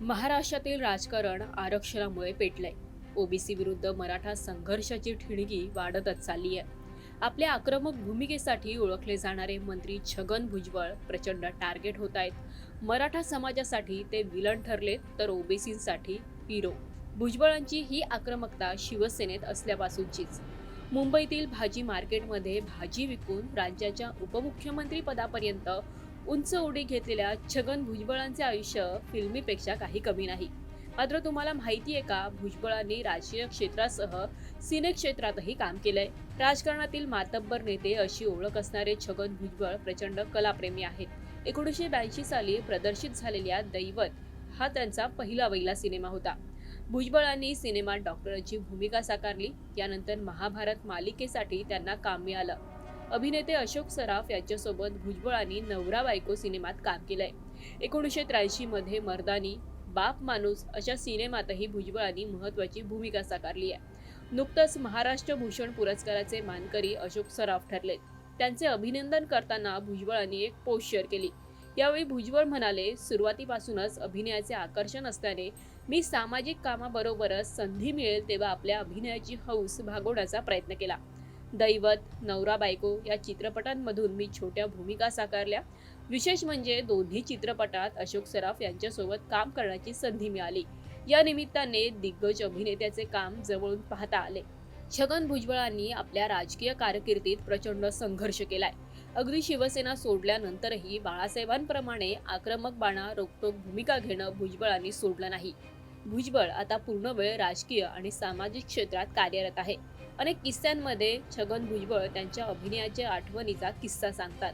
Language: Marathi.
महाराष्ट्रातील राजकारण आरक्षणामुळे पेटलंय. ओबीसी विरुद्ध मराठा संघर्षाची ठिणगी वाढतच चालली आहे. आपल्या आक्रमक भूमिकेसाठी ओळखले जाणारे मंत्री छगन भुजबळ प्रचंड टार्गेट होत आहेत. मराठा समाजासाठी ते विलन ठरले तर ओबीसींसाठी हिरो. भुजबळांची ही आक्रमकता शिवसेनेत असल्यापासूनचीच. मुंबईतील भाजी मार्केटमध्ये भाजी विकून राज्याच्या उपमुख्यमंत्री पदापर्यंत उंच उडी घेतलेल्या छगन भुजबळांचे आयुष्य फिल्मीपेक्षा काही कमी नाही. मात्र तुम्हाला माहिती आहे का भुजबळांनी राजकीय क्षेत्रासह सिने क्षेत्रातही काम केलंय. राजकारणातील मातब्बर नेते अशी ओळख असणारे छगन भुजबळ प्रचंड कलाप्रेमी आहेत. एकोणीसशे ब्याऐंशी साली प्रदर्शित झालेल्या दैवत हा त्यांचा पहिला वहिला सिनेमा होता. भुजबळांनी सिनेमात डॉक्टरांची भूमिका साकारली त्यानंतर महाभारत मालिकेसाठी त्यांना काम मिळालं. अभिनेते अशोक सराफ यांच्यासोबत भुजबळांनी नवरा बायको सिनेमात काम केलंय. एकोणीसशे त्र्याऐंशीमध्ये मर्दानी बाप माणूस अशा सिनेमातही भुजबळांनी महत्वाची भूमिका साकारली आहे नुकतंच महाराष्ट्र भूषण पुरस्काराचे मानकरी अशोक सराफ ठरले त्यांचे अभिनंदन करताना भुजबळांनी एक पोस्ट शेअर केली. यावेळी भुजबळ म्हणाले सुरुवातीपासूनच अभिनयाचे आकर्षण असल्याने मी सामाजिक कामाबरोबरच संधी मिळेल तेव्हा आपल्या अभिनयाची हौस भागवण्याचा प्रयत्न केला. दैवत नवरा बायको या चित्रपटांमधून मी छोट्या भूमिका साकारल्या. विशेष म्हणजे दोन्ही चित्रपटात अशोक सराफ यांच्यासोबत काम करण्याची संधी मिळाली. या निमित्ताने दिग्गज अभिनेत्याचे काम जवळून पाहता आले. छगन भुजबळांनी आपल्या राजकीय कारकिर्दीत प्रचंड संघर्ष केलाय. अगदी शिवसेना सोडल्यानंतरही बाळासाहेबांप्रमाणे आक्रमक बाणा रोखटोक भूमिका घेणं भुजबळांनी सोडलं नाही. भुजबळ आता पूर्ण वेळ राजकीय आणि सामाजिक क्षेत्रात कार्यरत आहे. अनेक किस्स्यांमध्ये छगन भुजबळ त्यांच्या अभिनयाच्या आठवणीचा किस्सा सांगतात.